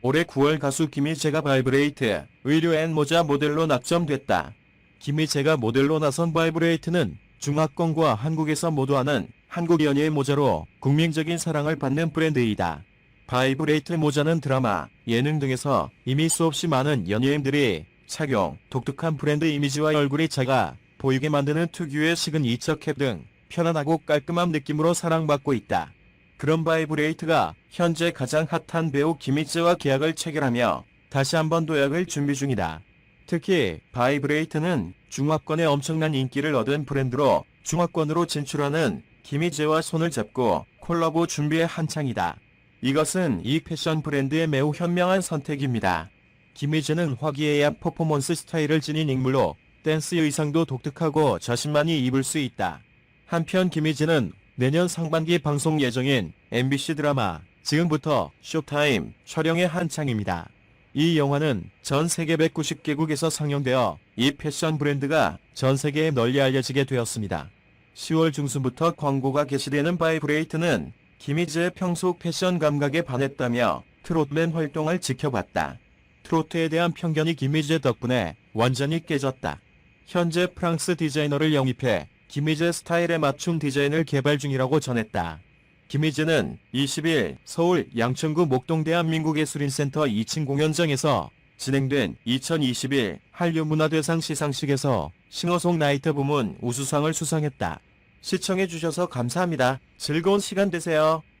올해 9월 가수 김희재가 바이브레이트 의류 앤 모자 모델로 낙점됐다. 김희재가 모델로 나선 바이브레이트는 중화권과 한국에서 모두 하는 한국 연예의 모자로 국민적인 사랑을 받는 브랜드이다. 바이브레이트 모자는 드라마, 예능 등에서 이미 수없이 많은 연예인들이 착용, 독특한 브랜드 이미지와 얼굴이 작아 보이게 만드는 특유의 시그니처 캡등 편안하고 깔끔한 느낌으로 사랑받고 있다. 그런 바이브레이트가 현재 가장 핫한 배우 김희재와 계약을 체결하며 다시 한번 도약을 준비 중이다. 특히 바이브레이트는 중화권의 엄청난 인기를 얻은 브랜드로 중화권으로 진출하는 김희재와 손을 잡고 콜라보 준비에 한창이다. 이것은 이 패션 브랜드의 매우 현명한 선택입니다. 김희재는 화기애애한 퍼포먼스 스타일을 지닌 인물로 댄스 의상도 독특하고 자신만이 입을 수 있다. 한편 김희재는 내년 상반기 방송 예정인 MBC 드라마 지금부터 쇼타임 촬영에 한창입니다. 이 영화는 전 세계 190개국에서 상영되어 이 패션 브랜드가 전 세계에 널리 알려지게 되었습니다. 10월 중순부터 광고가 게시되는 바이브레이트는 김희재의 평소 패션 감각에 반했다며 트롯맨 활동을 지켜봤다. 트로트에 대한 편견이 김희재 덕분에 완전히 깨졌다. 현재 프랑스 디자이너를 영입해 김희재 스타일에 맞춘 디자인을 개발 중이라고 전했다. 김희재는 20일 서울 양천구 목동 대한민국예술인센터 2층 공연장에서 진행된 2021 한류문화대상 시상식에서 싱어송라이터 부문 우수상을 수상했다. 시청해주셔서 감사합니다. 즐거운 시간 되세요.